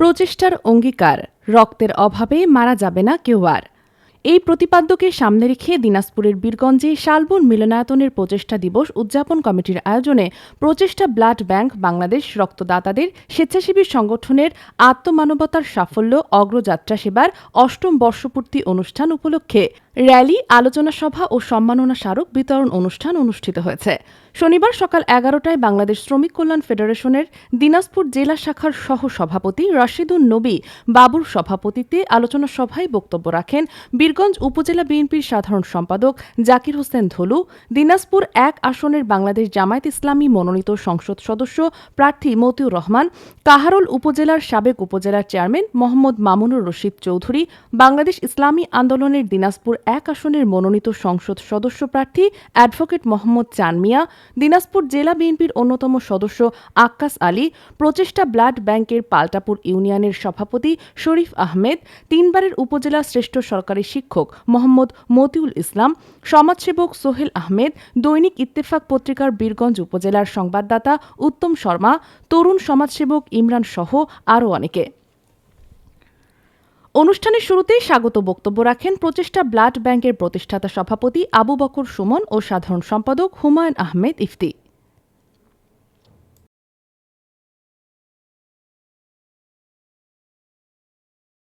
প্রচেষ্টার অঙ্গীকার। রক্তের অভাবে মারা যাবে না কেউ আর। এই প্রতিপাদ্যকে সামনে রেখে দিনাজপুরের বীরগঞ্জে শালবন মিলনায়তনের প্রচেষ্টা দিবস উদযাপন কমিটির আয়োজনে প্রচেষ্টা ব্লাড ব্যাংক বাংলাদেশ রক্তদাতাদের স্বেচ্ছাসেবী সংগঠনের আত্মমানবতার সাফল্য অগ্রযাত্রা সেবার অষ্টম বর্ষপূর্তি অনুষ্ঠান উপলক্ষে র্যালি, আলোচনা সভা ও সম্মাননা স্মারক বিতরণ অনুষ্ঠান অনুষ্ঠিত হয়েছে। শনিবার সকাল এগারোটায় বাংলাদেশ শ্রমিক কল্যাণ ফেডারেশনের দিনাজপুর জেলা শাখার সহ সভাপতি রাশিদুন নবী বাবুর সভাপতিত্বে আলোচনা সভায় বক্তব্য রাখেন বীরগঞ্জ উপজেলা বিএনপির সাধারণ সম্পাদক জাকির হোসেন ধলু, দিনাজপুর এক আসনের বাংলাদেশ জামায়াত ইসলামী মনোনীত সংসদ সদস্য প্রার্থী মতিউর রহমান, কাহারোল উপজেলার সাবেক উপজেলার চেয়ারম্যান মোহাম্মদ মামুনুর রশিদ চৌধুরী, বাংলাদেশ ইসলামী আন্দোলনের দিনাজপুর এক আসনের মনোনীত সংসদ সদস্য প্রার্থী অ্যাডভোকেট মোহাম্মদ চান মিয়া দিনাজপুর জেলা বিএনপির অন্যতম সদস্য আক্কাস আলী, প্রচেষ্টা ব্লাড ব্যাংকের পাল্টাপুর ইউনিয়নের সভাপতি শরীফ আহমেদ, তিনবারের উপজেলা শ্রেষ্ঠ সরকারি শিক্ষক মোহাম্মদ মতিউল ইসলাম, সমাজসেবক সোহেল আহমেদ, দৈনিক ইত্তেফাক পত্রিকার বীরগঞ্জ উপজেলার সংবাদদাতা উত্তম শর্মা, তরুণ সমাজসেবক ইমরান সহ আরও অনেকে। অনুষ্ঠানের শুরুতে স্বাগত বক্তব্য রাখেন প্রচেষ্টা ব্লাড ব্যাংকের প্রতিষ্ঠাতা সভাপতি আবু বকর সুমন ও সাধারণ সম্পাদক হুমায়ুন আহমেদ ইফতি।